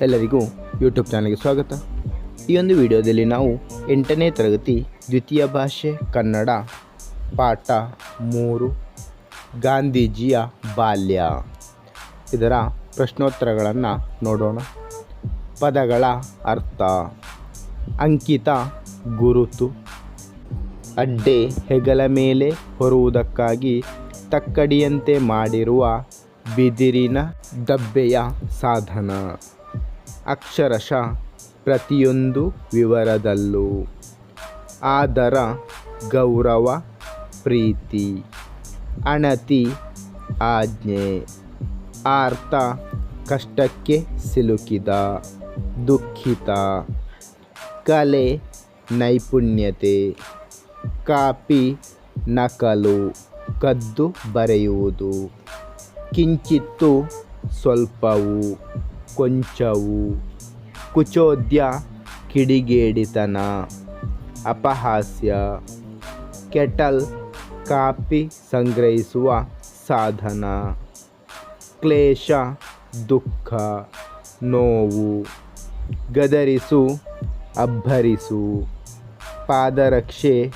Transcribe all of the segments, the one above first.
ಎಲ್ಲರಿಗೂ ಯೂಟ್ಯೂಬ್ ಚಾನಲ್ಗೆ ಸ್ವಾಗತ. ಈ ಒಂದು ವಿಡಿಯೋದಲ್ಲಿ ನಾವು ಎಂಟನೇ ತರಗತಿ ದ್ವಿತೀಯ ಭಾಷೆ, ಕನ್ನಡ, ಪಾಠ ಮೂರು, ಗಾಂಧೀಜಿಯ ಬಾಲ್ಯ. ಇದರ ಪ್ರಶ್ನೋತ್ತರಗಳನ್ನು ನೋಡೋಣ. ಪದಗಳ ಅರ್ಥ. ಅಂಕಿತ ಗುರುತು. ಅಡ್ಡೆ ಹೆಗಲ ಮೇಲೆ ಹೊರುವುದಕ್ಕಾಗಿ ತಕ್ಕಡಿಯಂತೆ ಮಾಡಿರುವ ಬಿದಿರಿನ ದಬ್ಬೆಯ ಸಾಧನ. ಅಕ್ಷರಶಃ ಪ್ರತಿಯೊಂದು ವಿವರದಲ್ಲೂ. ಆದರ, ಗೌರವ, ಪ್ರೀತಿ, ಅಣತಿ, ಆಜ್ಞೆ ಆರ್ತ ಕಷ್ಟಕ್ಕೆ ಸಿಲುಕಿದ, ದುಃಖಿತ, ಕಲೆ, ನೈಪುಣ್ಯತೆ, ಕಾಪಿ, ನಕಲು, ಕದ್ದು ಬರೆಯುವುದು, ಕಿಂಚಿತ್ತು ಸ್ವಲ್ಪವು. ಕೊಂಚವು ಕುಚೋದ್ಯ ಕಿಡಿಗೇಡಿತನ, ಅಪಹಾಸ್ಯ, ಕೆಟಲ್ ಕಾಪಿ ಸಂಗ್ರಹಿಸುವ ಸಾಧನ, ಕ್ಲೇಶ, ದುಃಖ, ನೋವು, ಗದರಿಸು, ಅಬ್ಬರಿಸು, ಪಾದರಕ್ಷೆ,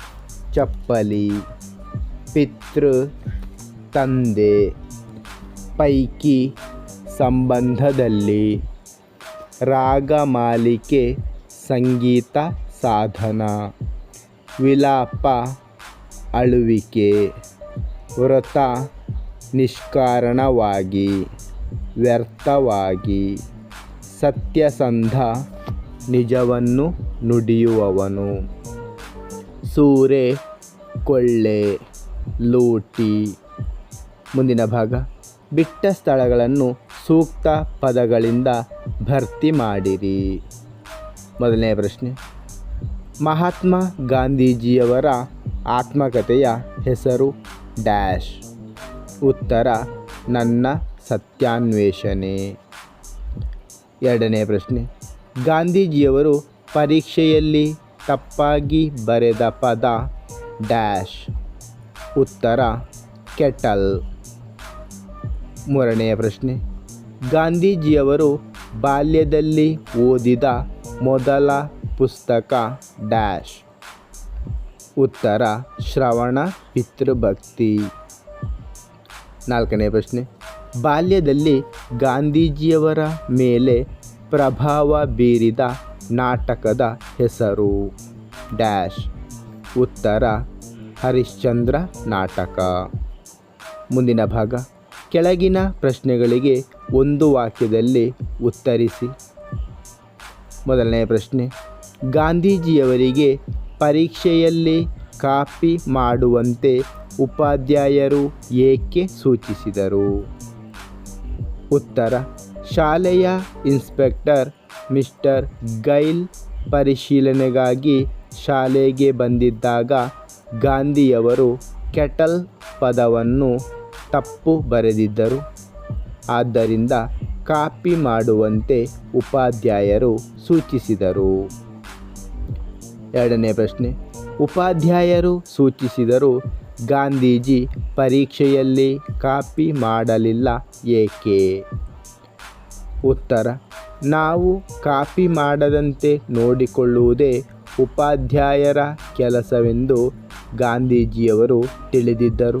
ಚಪ್ಪಲಿ, ಪಿತೃ ತಂದೆ, ಪೈಕಿ ಸಂಬಂಧದಲ್ಲಿ ರಾಗಮಾಲಿಕೆ ಸಂಗೀತ ಸಾಧನ, ವಿಲಾಪ ಅಳುವಿಕೆ, ವ್ರತ ನಿಷ್ಕಾರಣವಾಗಿ, ವ್ಯರ್ಥವಾಗಿ, ಸತ್ಯಸಂಧ ನಿಜವನ್ನು ನುಡಿಯುವವನು. ಸೂರೆ, ಕೊಳ್ಳೆ, ಲೂಟಿ. ಮುಂದಿನ ಭಾಗ. ಬಿಟ್ಟ ಸ್ಥಳಗಳನ್ನು ಸೂಕ್ತ ಪದಗಳಿಂದ ಭರ್ತಿ ಮಾಡಿರಿ. ಮೊದಲನೇ ಪ್ರಶ್ನೆ. ಮಹಾತ್ಮ ಗಾಂಧೀಜಿಯವರ ಆತ್ಮಕಥೆಯ ಹೆಸರು ಡ್ಯಾಶ್. ಉತ್ತರ, ನನ್ನ ಸತ್ಯಾನ್ವೇಷಣೆ. ಎರಡನೇ ಪ್ರಶ್ನೆ. ಗಾಂಧೀಜಿಯವರು ಪರೀಕ್ಷೆಯಲ್ಲಿ ತಪ್ಪಾಗಿ ಬರೆದ ಪದ ಡ್ಯಾಶ್. ಉತ್ತರ, ಕೆಟಲ್. ಮೂರನೆಯ ಪ್ರಶ್ನೆ. ಗಾಂಧೀಜಿಯವರು ಬಾಲ್ಯದಲ್ಲಿ ಓದಿದ ಮೊದಲ ಪುಸ್ತಕ ಡ್ಯಾಶ್. ಉತ್ತರ, ಶ್ರವಣ ಪಿತೃಭಕ್ತಿ. ನಾಲ್ಕನೇ ಪ್ರಶ್ನೆ. ಬಾಲ್ಯದಲ್ಲಿ ಗಾಂಧೀಜಿಯವರ ಮೇಲೆ ಪ್ರಭಾವ ಬೀರಿದ ನಾಟಕದ ಹೆಸರು ಡ್ಯಾಶ್. ಉತ್ತರ, ಹರಿಶ್ಚಂದ್ರ ನಾಟಕ. ಮುಂದಿನ ಭಾಗ. ಕೆಳಗಿನ ಪ್ರಶ್ನೆಗಳಿಗೆ ಒಂದು ವಾಕ್ಯದಲ್ಲಿ ಉತ್ತರಿಸಿ. ಮೊದಲನೇ ಪ್ರಶ್ನೆ, ಗಾಂಧೀಜಿಯವರಿಗೆ ಪರೀಕ್ಷೆಯಲ್ಲಿ ಕಾಪಿ ಮಾಡುವಂತೆ ಉಪಾಧ್ಯಾಯರು ಏಕೆ ಸೂಚಿಸಿದರು? ಉತ್ತರ, ಶಾಲೆಯ ಇನ್ಸ್ಪೆಕ್ಟರ್ ಮಿಸ್ಟರ್ ಗೈಲ್ ಪರಿಶೀಲನೆಗಾಗಿ ಶಾಲೆಗೆ ಬಂದಿದ್ದಾಗ ಗಾಂಧಿಯವರು ಕೆಟಲ್ ಪದವನ್ನು ತಪ್ಪು ಬರೆದಿದ್ದರು. ಆದ್ದರಿಂದ ಕಾಪಿ ಮಾಡುವಂತೆ ಉಪಾಧ್ಯಾಯರು ಸೂಚಿಸಿದರು. ಎರಡನೇ ಪ್ರಶ್ನೆ, ಉಪಾಧ್ಯಾಯರು ಸೂಚಿಸಿದರು ಗಾಂಧೀಜಿ ಪರೀಕ್ಷೆಯಲ್ಲಿ ಕಾಪಿ ಮಾಡಲಿಲ್ಲ ಏಕೆ? ಉತ್ತರ, ನಾವು ಕಾಪಿ ಮಾಡದಂತೆ ನೋಡಿಕೊಳ್ಳುವುದೇ ಉಪಾಧ್ಯಾಯರ ಕೆಲಸವೆಂದು ಗಾಂಧೀಜಿಯವರು ತಿಳಿದಿದ್ದರು.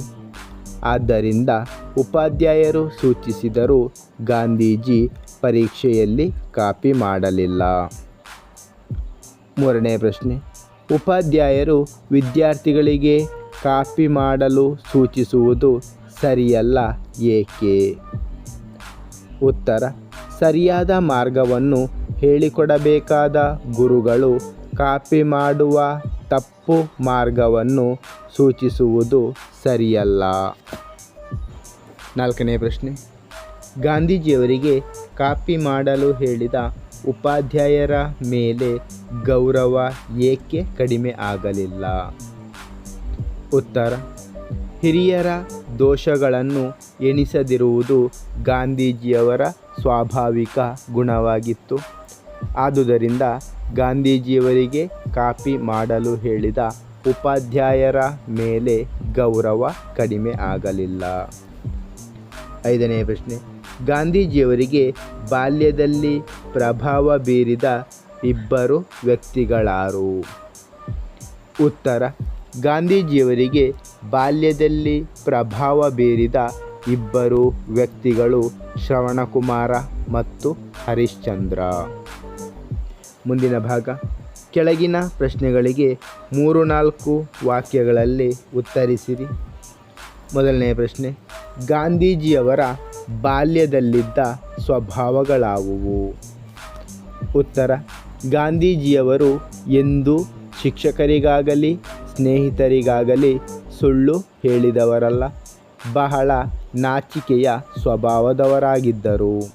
ಆದ್ದರಿಂದ ಉಪಾಧ್ಯಾಯರು ಸೂಚಿಸಿದರೂ, ಗಾಂಧೀಜಿ ಪರೀಕ್ಷೆಯಲ್ಲಿ ಕಾಪಿ ಮಾಡಲಿಲ್ಲ. ಮೂರನೇ ಪ್ರಶ್ನೆ, ಉಪಾಧ್ಯಾಯರು ವಿದ್ಯಾರ್ಥಿಗಳಿಗೆ ಕಾಪಿ ಮಾಡಲು ಸೂಚಿಸುವುದು ಸರಿಯಲ್ಲ ಏಕೆ? ಉತ್ತರ, ಸರಿಯಾದ ಮಾರ್ಗವನ್ನು ಹೇಳಿಕೊಡಬೇಕಾದ ಗುರುಗಳು ಕಾಪಿ ಮಾಡುವ ತಪ್ಪು ಮಾರ್ಗವನ್ನು ಸೂಚಿಸುವುದು ಸರಿಯಲ್ಲ. ನಾಲ್ಕನೇ ಪ್ರಶ್ನೆ. ಗಾಂಧೀಜಿಯವರಿಗೆ ಕಾಪಿ ಮಾಡಲು ಹೇಳಿದ ಉಪಾಧ್ಯಾಯರ ಮೇಲೆ ಗೌರವ ಏಕೆ ಕಡಿಮೆ ಆಗಲಿಲ್ಲ? ಉತ್ತರ, ಹಿರಿಯರ ದೋಷಗಳನ್ನು ಎಣಿಸದಿರುವುದು ಗಾಂಧೀಜಿಯವರ ಸ್ವಾಭಾವಿಕ ಗುಣವಾಗಿತ್ತು. ಆದುದರಿಂದ ಗಾಂಧೀಜಿಯವರಿಗೆ ಕಾಪಿ ಮಾಡಲು ಹೇಳಿದ ಉಪಾಧ್ಯಾಯರ ಮೇಲೆ ಗೌರವ ಕಡಿಮೆ ಆಗಲಿಲ್ಲ. ಐದನೇ ಪ್ರಶ್ನೆ. ಗಾಂಧೀಜಿಯವರಿಗೆ ಬಾಲ್ಯದಲ್ಲಿ ಪ್ರಭಾವ ಬೀರಿದ ಇಬ್ಬರು ವ್ಯಕ್ತಿಗಳಾರು? ಉತ್ತರ. ಗಾಂಧೀಜಿಯವರಿಗೆ ಬಾಲ್ಯದಲ್ಲಿ ಪ್ರಭಾವ ಬೀರಿದ ಇಬ್ಬರು ವ್ಯಕ್ತಿಗಳು ಶ್ರವಣಕುಮಾರ ಮತ್ತು ಹರಿಶ್ಚಂದ್ರ. ಮುಂದಿನ ಭಾಗ. ಕೆಳಗಿನ ಪ್ರಶ್ನೆಗಳಿಗೆ ಮೂರು ನಾಲ್ಕು ವಾಕ್ಯಗಳಲ್ಲಿ ಉತ್ತರಿಸಿರಿ. ಮೊದಲನೆಯ ಪ್ರಶ್ನೆ. ಗಾಂಧೀಜಿಯವರ ಬಾಲ್ಯದಲ್ಲಿದ್ದ ಸ್ವಭಾವಗಳಾವುವು? ಉತ್ತರ, ಗಾಂಧೀಜಿಯವರು ಎಂದೂ ಶಿಕ್ಷಕರಿಗಾಗಲಿ, ಸ್ನೇಹಿತರಿಗಾಗಲಿ ಸುಳ್ಳು ಹೇಳಿದವರಲ್ಲ. ಬಹಳ ನಾಚಿಕೆಯ ಸ್ವಭಾವದವರಾಗಿದ್ದರು.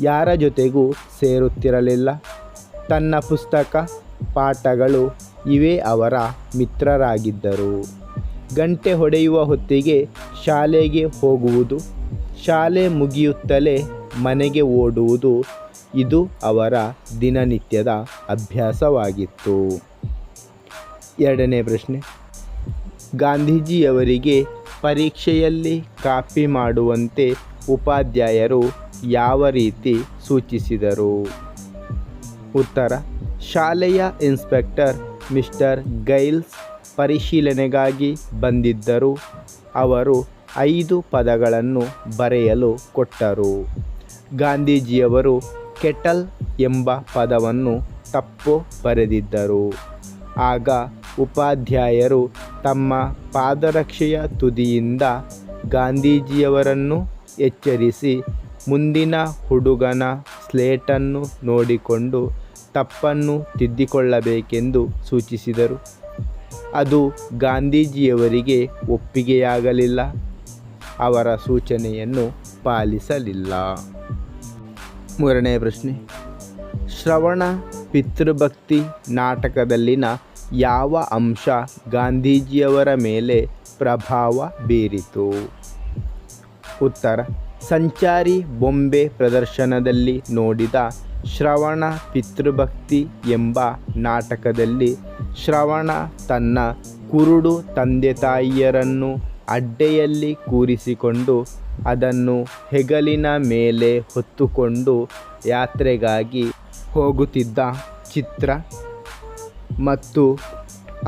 ಯಾರ ಜೊತೆಗೂ ಸೇರುತ್ತಿರಲಿಲ್ಲ. ತನ್ನ ಪುಸ್ತಕ, ಪಾಠಗಳು ಇವೇ ಅವರ ಮಿತ್ರರಾಗಿದ್ದರು. ಗಂಟೆ ಹೊಡೆಯುವ ಹೊತ್ತಿಗೆ ಶಾಲೆಗೆ ಹೋಗುವುದು, ಶಾಲೆ ಮುಗಿಯುತ್ತಲೇ ಮನೆಗೆ ಓಡುವುದು, ಇದು ಅವರ ದಿನನಿತ್ಯದ ಅಭ್ಯಾಸವಾಗಿತ್ತು. ಎರಡನೇ ಪ್ರಶ್ನೆ. ಗಾಂಧೀಜಿಯವರಿಗೆ ಪರೀಕ್ಷೆಯಲ್ಲಿ ಕಾಪಿ ಮಾಡುವಂತೆ ಉಪಾಧ್ಯಾಯರು ಯಾವ ರೀತಿ ಸೂಚಿಸಿದರು? ಉತ್ತರ. ಶಾಲೆಯ ಇನ್ಸ್ಪೆಕ್ಟರ್ ಮಿಸ್ಟರ್ ಗೈಲ್ಸ್ ಪರಿಶೀಲನೆಗಾಗಿ ಬಂದಿದ್ದರು. ಅವರು ಐದು ಪದಗಳನ್ನು ಬರೆಯಲು ಕೊಟ್ಟರು. ಗಾಂಧೀಜಿಯವರು ಕೆಟಲ್ ಎಂಬ ಪದವನ್ನು ತಪ್ಪು ಬರೆದಿದ್ದರು. ಆಗ ಉಪಾಧ್ಯಾಯರು ತಮ್ಮ ಪಾದರಕ್ಷೆಯ ತುದಿಯಿಂದ ಗಾಂಧೀಜಿಯವರನ್ನು ಎಚ್ಚರಿಸಿ ಮುಂದಿನ ಹುಡುಗನ ಸ್ಲೇಟನ್ನು ನೋಡಿಕೊಂಡು ತಪ್ಪನ್ನು ತಿದ್ದಿಕೊಳ್ಳಬೇಕೆಂದು ಸೂಚಿಸಿದರು. ಅದು ಗಾಂಧೀಜಿಯವರಿಗೆ ಒಪ್ಪಿಗೆಯಾಗಲಿಲ್ಲ. ಅವರ ಸೂಚನೆಯನ್ನು ಪಾಲಿಸಲಿಲ್ಲ. ಮೂರನೇ ಪ್ರಶ್ನೆ. ಶ್ರವಣ ಪಿತೃಭಕ್ತಿ ನಾಟಕದಲ್ಲಿನ ಯಾವ ಅಂಶ ಗಾಂಧೀಜಿಯವರ ಮೇಲೆ ಪ್ರಭಾವ ಬೀರಿತು? ಉತ್ತರ. ಸಂಚಾರಿ ಬೊಂಬೆ ಪ್ರದರ್ಶನದಲ್ಲಿ ನೋಡಿದ ಶ್ರವಣ ಪಿತೃಭಕ್ತಿ ಎಂಬ ನಾಟಕದಲ್ಲಿ ಶ್ರವಣ ತನ್ನ ಕುರುಡು ತಂದೆ ತಾಯಿಯರನ್ನು ಅಡ್ಡೆಯಲ್ಲಿ ಕೂರಿಸಿಕೊಂಡು ಅದನ್ನು ಹೆಗಲಿನ ಮೇಲೆ ಹೊತ್ತುಕೊಂಡು ಯಾತ್ರೆಗಾಗಿ ಹೋಗುತ್ತಿದ್ದ ಚಿತ್ರ ಮತ್ತು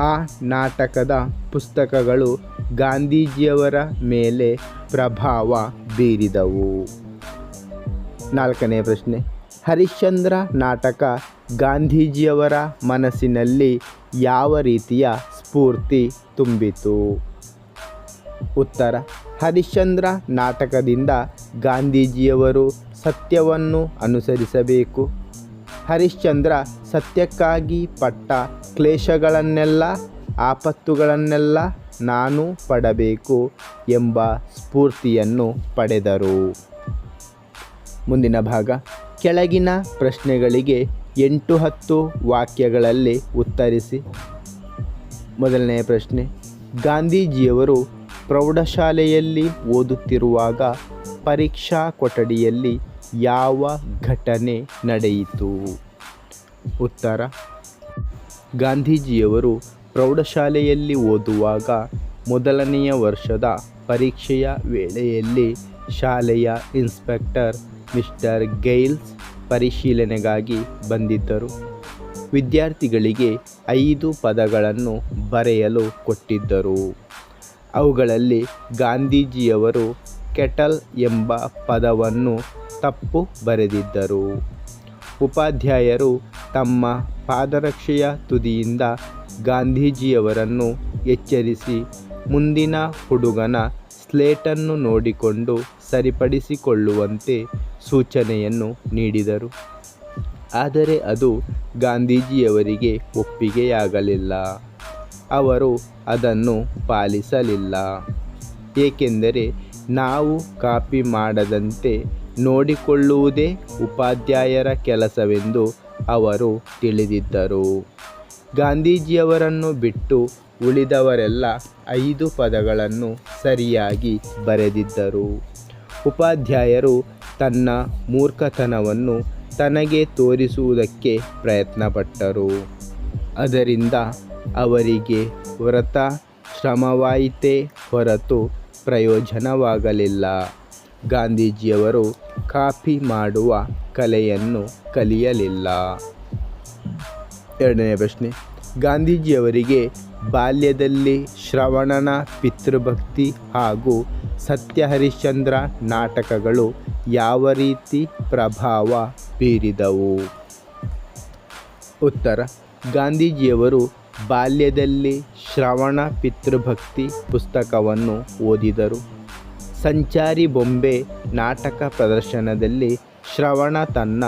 ಆ ನಾಟಕದ ಪುಸ್ತಕಗಳು ಗಾಂಧೀಜಿಯವರ ಮೇಲೆ ಪ್ರಭಾವ ಬೀರಿದವು. ನಾಲ್ಕನೇ ಪ್ರಶ್ನೆ. ಹರಿಶ್ಚಂದ್ರ ನಾಟಕ ಗಾಂಧೀಜಿಯವರ ಮನಸ್ಸಿನಲ್ಲಿ ಯಾವ ರೀತಿಯ ಸ್ಫೂರ್ತಿ ತುಂಬಿತು? ಉತ್ತರ. ಹರಿಶ್ಚಂದ್ರ ನಾಟಕದಿಂದ ಗಾಂಧೀಜಿಯವರು ಸತ್ಯವನ್ನು ಅನುಸರಿಸಬೇಕು. ಹರಿಶ್ಚಂದ್ರ ಸತ್ಯಕ್ಕಾಗಿ ಪಟ್ಟ ಕ್ಲೇಶಗಳನ್ನೆಲ್ಲ, ಆಪತ್ತುಗಳನ್ನೆಲ್ಲ ನಾನು ಪಡಬೇಕು ಎಂಬ ಸ್ಫೂರ್ತಿಯನ್ನು ಪಡೆದರು. ಮುಂದಿನ ಭಾಗ. ಕೆಳಗಿನ ಪ್ರಶ್ನೆಗಳಿಗೆ ಎಂಟು ಹತ್ತು ವಾಕ್ಯಗಳಲ್ಲಿ ಉತ್ತರಿಸಿ. ಮೊದಲನೆಯ ಪ್ರಶ್ನೆ. ಗಾಂಧೀಜಿಯವರು ಪ್ರೌಢಶಾಲೆಯಲ್ಲಿ ಓದುತ್ತಿರುವಾಗ ಪರೀಕ್ಷಾ ಕೊಠಡಿಯಲ್ಲಿ ಯಾವ ಘಟನೆ ನಡೆಯಿತು? ಉತ್ತರ. ಗಾಂಧೀಜಿಯವರು ಪ್ರೌಢಶಾಲೆಯಲ್ಲಿ ಓದುವಾಗ ಮೊದಲನೆಯ ವರ್ಷದ ಪರೀಕ್ಷೆಯ ವೇಳೆಯಲ್ಲಿ ಶಾಲೆಯ ಇನ್ಸ್ಪೆಕ್ಟರ್ ಮಿಸ್ಟರ್ ಗೈಲ್ಸ್ ಪರಿಶೀಲನೆಗಾಗಿ ಬಂದಿದ್ದರು. ವಿದ್ಯಾರ್ಥಿಗಳಿಗೆ ಐದು ಪದಗಳನ್ನು ಬರೆಯಲು ಕೊಟ್ಟಿದ್ದರು. ಅವುಗಳಲ್ಲಿ ಗಾಂಧೀಜಿಯವರು ಕೆಟಲ್ ಎಂಬ ಪದವನ್ನು ತಪ್ಪು ಬರೆದಿದ್ದರು. ಉಪಾಧ್ಯಾಯರು ತಮ್ಮ ಪಾದರಕ್ಷೆಯ ತುದಿಯಿಂದ ಗಾಂಧೀಜಿಯವರನ್ನು ಎಚ್ಚರಿಸಿ ಮುಂದಿನ ಹುಡುಗನ ಸ್ಲೇಟನ್ನು ನೋಡಿಕೊಂಡು ಸರಿಪಡಿಸಿಕೊಳ್ಳುವಂತೆ ಸೂಚನೆಯನ್ನು ನೀಡಿದರು. ಆದರೆ ಅದು ಗಾಂಧೀಜಿಯವರಿಗೆ ಒಪ್ಪಿಗೆಯಾಗಲಿಲ್ಲ. ಅವರು ಅದನ್ನು ಪಾಲಿಸಲಿಲ್ಲ. ಏಕೆಂದರೆ ನಾವು ಕಾಪಿ ಮಾಡದಂತೆ ನೋಡಿಕೊಳ್ಳುವುದೇ ಉಪಾಧ್ಯಾಯರ ಕೆಲಸವೆಂದು ಅವರು ತಿಳಿದಿದ್ದರು. ಗಾಂಧೀಜಿಯವರನ್ನು ಬಿಟ್ಟು ಉಳಿದವರೆಲ್ಲ ಐದು ಪದಗಳನ್ನು ಸರಿಯಾಗಿ ಬರೆದಿದ್ದರು. ಉಪಾಧ್ಯಾಯರು ತನ್ನ ಮೂರ್ಖತನವನ್ನು ತನಗೆ ತೋರಿಸುವುದಕ್ಕೆ ಪ್ರಯತ್ನಪಟ್ಟರು. ಅದರಿಂದ ಅವರಿಗೆ ವ್ರತ ಶ್ರಮವಾಯಿತೇ ಹೊರತು ಪ್ರಯೋಜನವಾಗಲಿಲ್ಲ. ಗಾಂಧೀಜಿಯವರು ಕಾಪಿ ಮಾಡುವ ಕಲೆಯನ್ನು ಕಲಿಯಲಿಲ್ಲ. ಎರಡನೇ ಪ್ರಶ್ನೆ, ಗಾಂಧೀಜಿಯವರಿಗೆ ಬಾಲ್ಯದಲ್ಲಿ ಶ್ರವಣನ ಪಿತೃಭಕ್ತಿ ಹಾಗೂ ಸತ್ಯ ಹರಿಶ್ಚಂದ್ರ ನಾಟಕಗಳು ಯಾವ ರೀತಿ ಪ್ರಭಾವ ಬೀರಿದವು? ಉತ್ತರ, ಗಾಂಧೀಜಿಯವರು ಬಾಲ್ಯದಲ್ಲಿ ಶ್ರವಣ ಪಿತೃಭಕ್ತಿ ಪುಸ್ತಕವನ್ನು ಓದಿದರು. ಸಂಚಾರಿ ಬೊಂಬೆ ನಾಟಕ ಪ್ರದರ್ಶನದಲ್ಲಿ ಶ್ರವಣ ತನ್ನ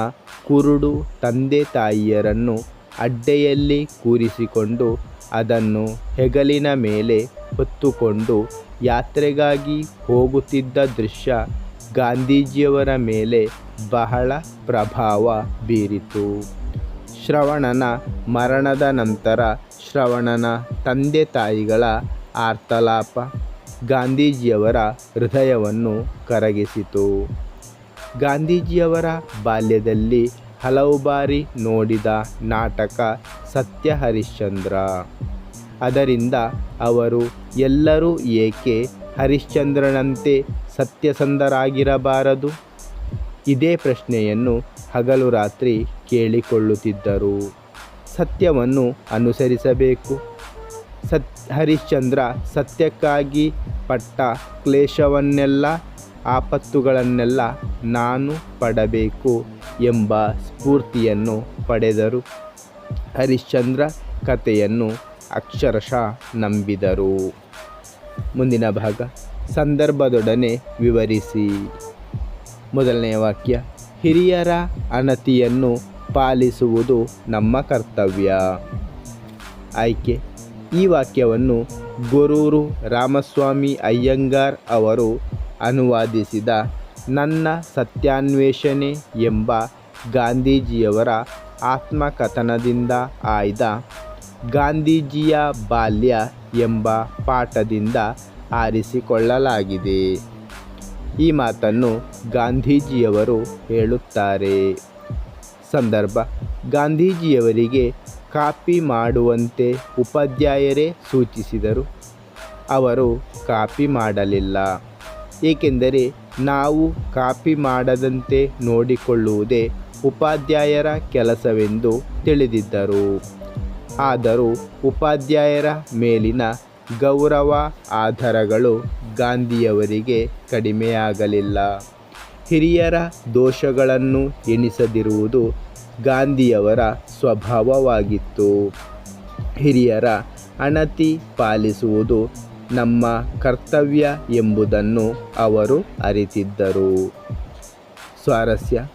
ಕುರುಡು ತಂದೆ ತಾಯಿಯರನ್ನು ಅಡ್ಡೆಯಲ್ಲಿ ಕೂರಿಸಿಕೊಂಡು ಅದನ್ನು ಹೆಗಲಿನ ಮೇಲೆ ಹೊತ್ತುಕೊಂಡು ಯಾತ್ರೆಗಾಗಿ ಹೋಗುತ್ತಿದ್ದ ದೃಶ್ಯ ಗಾಂಧೀಜಿಯವರ ಮೇಲೆ ಬಹಳ ಪ್ರಭಾವ ಬೀರಿತು. ಶ್ರವಣನ ಮರಣದ ನಂತರ ಶ್ರವಣನ ತಂದೆ ತಾಯಿಗಳ ಆರ್ತಲಾಪ ಗಾಂಧೀಜಿಯವರ ಹೃದಯವನ್ನು ಕರಗಿಸಿತು. ಗಾಂಧೀಜಿಯವರ ಬಾಲ್ಯದಲ್ಲಿ ಹಲವು ಬಾರಿ ನೋಡಿದ ನಾಟಕ ಸತ್ಯ ಹರಿಶ್ಚಂದ್ರ ಅದರಿಂದ ಅವರು ಎಲ್ಲರೂ ಏಕೆ ಹರಿಶ್ಚಂದ್ರನಂತೆ ಸತ್ಯಸಂಧರಾಗಿರಬಾರದು ಇದೇ ಪ್ರಶ್ನೆಯನ್ನು ಹಗಲು ರಾತ್ರಿ ಕೇಳಿಕೊಳ್ಳುತ್ತಿದ್ದರು. ಸತ್ಯವನ್ನು ಅನುಸರಿಸಬೇಕು. ಸತ್, ಹರಿಶ್ಚಂದ್ರ ಸತ್ಯಕ್ಕಾಗಿ ಪಟ್ಟ ಕ್ಲೇಶವನ್ನೆಲ್ಲ, ಆಪತ್ತುಗಳನ್ನೆಲ್ಲ ನಾನು ಪಡಬೇಕು ಎಂಬ ಸ್ಫೂರ್ತಿಯನ್ನು ಪಡೆದರು. ಹರಿಶ್ಚಂದ್ರ ಕಥೆಯನ್ನು ಅಕ್ಷರಶಃ ನಂಬಿದರು. ಮುಂದಿನ ಭಾಗ, ಸಂದರ್ಭದೊಡನೆ ವಿವರಿಸಿ. ಮೊದಲನೆಯ ವಾಕ್ಯ, ಹಿರಿಯರ ಅನತಿಯನ್ನು ಪಾಲಿಸುವುದು ನಮ್ಮ ಕರ್ತವ್ಯ. ಆಯ್ಕೆ. ಈ ವಾಕ್ಯವನ್ನು ಗುರೂರು ರಾಮಸ್ವಾಮಿ ಅಯ್ಯಂಗಾರ್ ಅವರು ಅನುವಾದಿಸಿದ ನನ್ನ ಸತ್ಯಾನ್ವೇಷಣೆ ಎಂಬ ಗಾಂಧೀಜಿಯವರ ಆತ್ಮಕಥನದಿಂದ ಆಯ್ದ ಗಾಂಧೀಜಿಯ ಬಾಲ್ಯ ಎಂಬ ಪಾಠದಿಂದ ಆರಿಸಿಕೊಳ್ಳಲಾಗಿದೆ. ಈ ಮಾತನ್ನು ಗಾಂಧೀಜಿಯವರು ಹೇಳುತ್ತಾರೆ. ಸಂದರ್ಭ. ಗಾಂಧೀಜಿಯವರಿಗೆ ಕಾಪಿ ಮಾಡುವಂತೆ ಉಪಾಧ್ಯಾಯರೇ ಸೂಚಿಸಿದರು. ಅವರು ಕಾಪಿ ಮಾಡಲಿಲ್ಲ. ಏಕೆಂದರೆ ನಾವು ಕಾಪಿ ಮಾಡದಂತೆ ನೋಡಿಕೊಳ್ಳುವುದೇ ಉಪಾಧ್ಯಾಯರ ಕೆಲಸವೆಂದು ತಿಳಿದಿದ್ದರು. ಆದರೂ ಉಪಾಧ್ಯಾಯರ ಮೇಲಿನ ಗೌರವ ಆಧಾರಗಳು ಗಾಂಧಿಯವರಿಗೆ ಕಡಿಮೆಯಾಗಲಿಲ್ಲ. ಹಿರಿಯರ ದೋಷಗಳನ್ನು ಎಣಿಸದಿರುವುದು ಗಾಂಧಿಯವರ ಸ್ವಭಾವವಾಗಿತ್ತು. ಹಿರಿಯರ ಅಣತಿ ಪಾಲಿಸುವುದು ನಮ್ಮ ಕರ್ತವ್ಯ ಎಂಬುದನ್ನು ಅವರು ಅರಿತಿದ್ದರು. ಸ್ವಾರಸ್ಯ.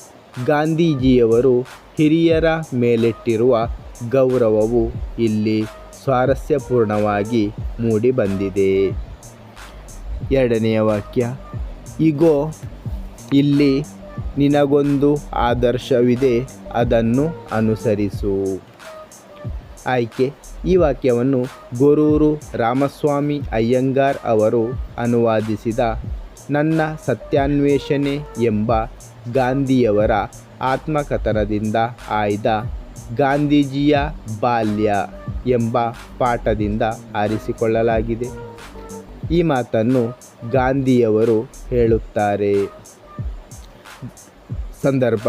ಗಾಂಧೀಜಿಯವರು ಹಿರಿಯರ ಮೇಲಿಟ್ಟಿರುವ ಗೌರವವು ಇಲ್ಲಿ ಸ್ವಾರಸ್ಯಪೂರ್ಣವಾಗಿ ಮೂಡಿಬಂದಿದೆ. ಎರಡನೆಯ ವಾಕ್ಯ. ಇಗೋ ಇಲ್ಲಿ ನಿನಗೊಂದು ಆದರ್ಶವಿದೆ, ಅದನ್ನು ಅನುಸರಿಸು. ಆಯ್ಕೆ. ಈ ವಾಕ್ಯವನ್ನು ಗೊರೂರು ರಾಮಸ್ವಾಮಿ ಅಯ್ಯಂಗಾರ್ ಅವರು ಅನುವಾದಿಸಿದ ನನ್ನ ಸತ್ಯಾನ್ವೇಷಣೆ ಎಂಬ ಗಾಂಧಿಯವರ ಆತ್ಮಕಥನದಿಂದ ಆಯ್ದ ಗಾಂಧೀಜಿಯ ಬಾಲ್ಯ ಎಂಬ ಪಾಠದಿಂದ ಆರಿಸಿಕೊಳ್ಳಲಾಗಿದೆ. ಈ ಮಾತನ್ನು ಗಾಂಧಿಯವರು ಹೇಳುತ್ತಾರೆ. ಸಂದರ್ಭ.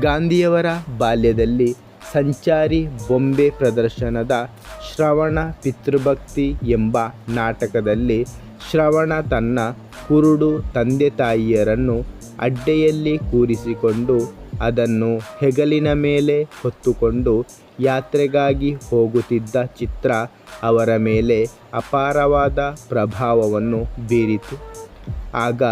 ಗಾಂಧಿಯವರ ಬಾಲ್ಯದಲ್ಲಿ ಸಂಚಾರಿ ಬೊಂಬೆ ಪ್ರದರ್ಶನದ ಶ್ರವಣ ಪಿತೃಭಕ್ತಿ ಎಂಬ ನಾಟಕದಲ್ಲಿ ಶ್ರವಣ ತನ್ನ ಕುರುಡು ತಂದೆ ತಾಯಿಯರನ್ನು ಅಡ್ಡೆಯಲ್ಲಿ ಕೂರಿಸಿಕೊಂಡು ಅದನ್ನು ಹೆಗಲಿನ ಮೇಲೆ ಹೊತ್ತುಕೊಂಡು ಯಾತ್ರೆಗಾಗಿ ಹೋಗುತ್ತಿದ್ದ ಚಿತ್ರ ಅವರ ಮೇಲೆ ಅಪಾರವಾದ ಪ್ರಭಾವವನ್ನು ಬೀರಿತು. ಆಗ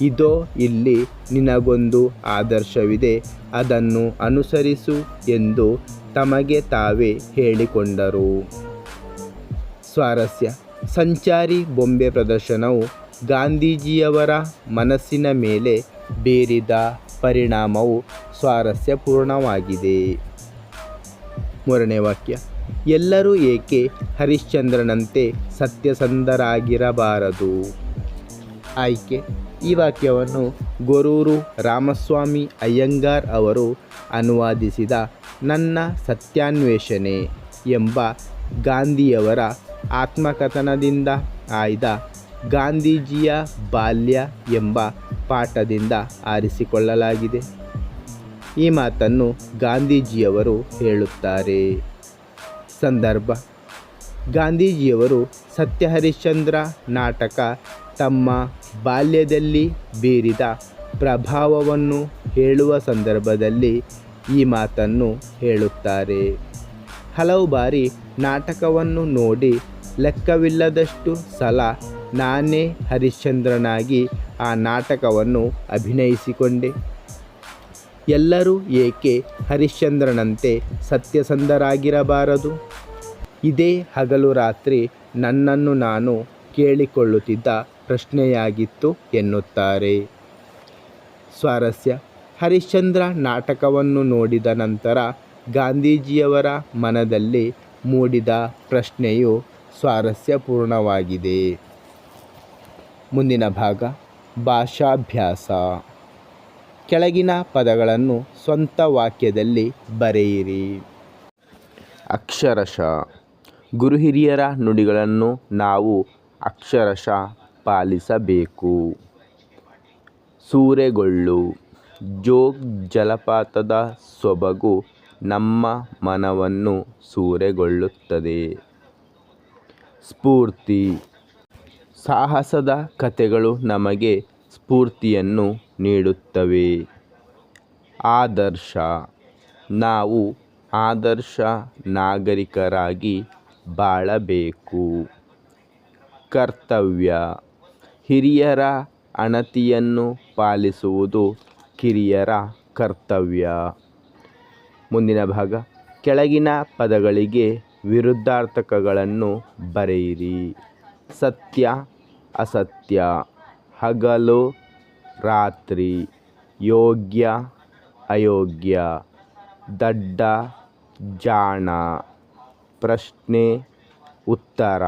ಇದೋ ಇಲ್ಲಿ ನಿನಗೊಂದು ಆದರ್ಶವಿದೆ, ಅದನ್ನು ಅನುಸರಿಸು ಎಂದು ತಮಗೆ ತಾವೇ ಹೇಳಿಕೊಂಡರು. ಸ್ವಾರಸ್ಯ. ಸಂಚಾರಿ ಬೊಂಬೆ ಪ್ರದರ್ಶನವು ಗಾಂಧೀಜಿಯವರ ಮನಸ್ಸಿನ ಮೇಲೆ ಬೀರಿದ ಪರಿಣಾಮವು ಸ್ವಾರಸ್ಯಪೂರ್ಣವಾಗಿದೆ. ಮೂರನೇ ವಾಕ್ಯ. ಎಲ್ಲರೂ ಏಕೆ ಹರಿಶ್ಚಂದ್ರನಂತೆ ಸತ್ಯಸಂಧರಾಗಿರಬಾರದು ಆಯ್ಕೆ. ಈ ವಾಕ್ಯವನ್ನು ಗೊರೂರು ರಾಮಸ್ವಾಮಿ ಅಯ್ಯಂಗಾರ್ ಅವರು ಅನುವಾದಿಸಿದ ನನ್ನ ಸತ್ಯಾನ್ವೇಷಣೆ ಎಂಬ ಗಾಂಧಿಯವರ ಆತ್ಮಕಥನದಿಂದ ಆಯ್ದ ಗಾಂಧೀಜಿಯ ಬಾಲ್ಯ ಎಂಬ ಪಾಠದಿಂದ ಆರಿಸಿಕೊಳ್ಳಲಾಗಿದೆ. ಈ ಮಾತನ್ನು ಗಾಂಧೀಜಿಯವರು ಹೇಳುತ್ತಾರೆ. ಸಂದರ್ಭ. ಗಾಂಧೀಜಿಯವರು ಸತ್ಯ ಹರಿಶ್ಚಂದ್ರ ನಾಟಕ ತಮ್ಮ ಬಾಲ್ಯದಲ್ಲಿ ಬೀರಿದ ಪ್ರಭಾವವನ್ನು ಹೇಳುವ ಸಂದರ್ಭದಲ್ಲಿ ಈ ಮಾತನ್ನು ಹೇಳುತ್ತಾರೆ. ಹಲವು ಬಾರಿ ನಾಟಕವನ್ನು ನೋಡಿ ಲೆಕ್ಕವಿಲ್ಲದಷ್ಟು ಸಲ ನಾನೇ ಹರಿಶ್ಚಂದ್ರನಾಗಿ ಆ ನಾಟಕವನ್ನು ಅಭಿನಯಿಸಿಕೊಂಡೆ. ಎಲ್ಲರೂ ಏಕೆ ಹರಿಶ್ಚಂದ್ರನಂತೆ ಸತ್ಯಸಂಧರಾಗಿರಬಾರದು ಇದೇ ಹಗಲು ರಾತ್ರಿ ನನ್ನನ್ನು ನಾನು ಕೇಳಿಕೊಳ್ಳುತ್ತಿದ್ದ ಪ್ರಶ್ನೆಯಾಗಿತ್ತು ಎನ್ನುತ್ತಾರೆ. ಸ್ವಾರಸ್ಯ. ಹರಿಶ್ಚಂದ್ರ ನಾಟಕವನ್ನು ನೋಡಿದ ನಂತರ ಗಾಂಧೀಜಿಯವರ ಮನದಲ್ಲಿ ಮೂಡಿದ ಪ್ರಶ್ನೆಯು ಸ್ವಾರಸ್ಯಪೂರ್ಣವಾಗಿದೆ. ಮುಂದಿನ ಭಾಗ. ಭಾಷಾಭ್ಯಾಸ. ಕೆಳಗಿನ ಪದಗಳನ್ನು ಸ್ವಂತ ವಾಕ್ಯದಲ್ಲಿ ಬರೆಯಿರಿ. ಅಕ್ಷರಶಃ. ಗುರುಹಿರಿಯರ ನುಡಿಗಳನ್ನು ನಾವು ಅಕ್ಷರಶಃ ಪಾಲಿಸಬೇಕು ಸೂರೆಗೊಳ್ಳು, ಜೋಗ್ ಜಲಪಾತದ ಸೊಬಗು ನಮ್ಮ ಮನವನ್ನು ಸೂರೆಗೊಳ್ಳುತ್ತದೆ. ಸ್ಫೂರ್ತಿ. ಸಾಹಸದ ಕಥೆಗಳು ನಮಗೆ ಸ್ಫೂರ್ತಿಯನ್ನು ನೀಡುತ್ತವೆ. ಆದರ್ಶ. ನಾವು ಆದರ್ಶ ನಾಗರಿಕರಾಗಿ ಬಾಳಬೇಕು. ಕರ್ತವ್ಯ. ಹಿರಿಯರ ಅಣತಿಯನ್ನು ಪಾಲಿಸುವುದು ಕಿರಿಯರ ಕರ್ತವ್ಯ. ಮುಂದಿನ ಭಾಗ, ಕೆಳಗಿನ ಪದಗಳಿಗೆ ವಿರುದ್ಧಾರ್ಥಕಗಳನ್ನು ಬರೆಯಿರಿ. ಸತ್ಯ, ಅಸತ್ಯ, ಹಗಲು, ರಾತ್ರಿ, ಯೋಗ್ಯ, ಅಯೋಗ್ಯ, ದಡ್ಡ, ಜಾಣ, ಪ್ರಶ್ನೆ, ಉತ್ತರ,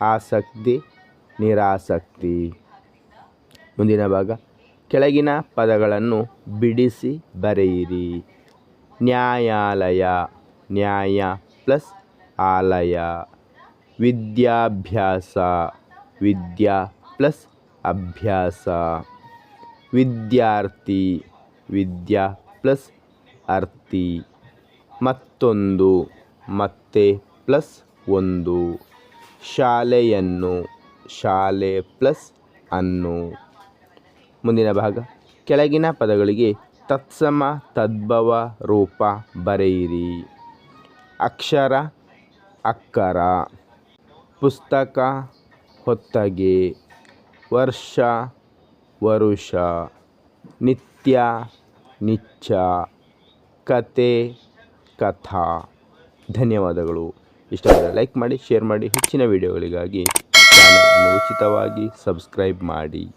ಆಸಕ್ತಿ ನಿರಾಸಕ್ತಿ. ಮುಂದಿನ ಭಾಗ. ಕೆಳಗಿನ ಪದಗಳನ್ನು ಬಿಡಿಸಿ ಬರೆಯಿರಿ. ನ್ಯಾಯಾಲಯ, ನ್ಯಾಯ ಪ್ಲಸ್ ಆಲಯ. ವಿದ್ಯಾಭ್ಯಾಸ, ವಿದ್ಯಾ ಪ್ಲಸ್ ಅಭ್ಯಾಸ. ವಿದ್ಯಾರ್ಥಿ, ವಿದ್ಯಾ ಪ್ಲಸ್ ಅರ್ಥಿ. ಮತ್ತೊಂದು, ಮತ್ತೆ ಪ್ಲಸ್ ಒಂದು. ಶಾಲೆಯನ್ನು ಶಾಲೆ ಪ್ಲಸ್ ಅನ್ನು ಮುಂದಿನ ಭಾಗ. ಕೆಳಗಿನ ಪದಗಳಿಗೆ ತತ್ಸಮ, ತದ್ಭವ, ರೂಪ ಬರೆಯಿರಿ. ಅಕ್ಷರ, ಅಕ್ಕರ. ಪುಸ್ತಕ, ಹೊತ್ತಗೆ. ವರ್ಷ, ವರುಷ. ನಿತ್ಯ, ನಿಚ್ಚ. ಕತೆ, ಕಥಾ. ಧನ್ಯವಾದಗಳು. ಇಷ್ಟವಾದ ಲೈಕ್ ಮಾಡಿ, ಶೇರ್ ಮಾಡಿ. ಹೆಚ್ಚಿನ ವಿಡಿಯೋಗಳಿಗಾಗಿ ಉಚಿತವಾಗಿ ಸಬ್ಸ್ಕ್ರೈಬ್ ಮಾಡಿ.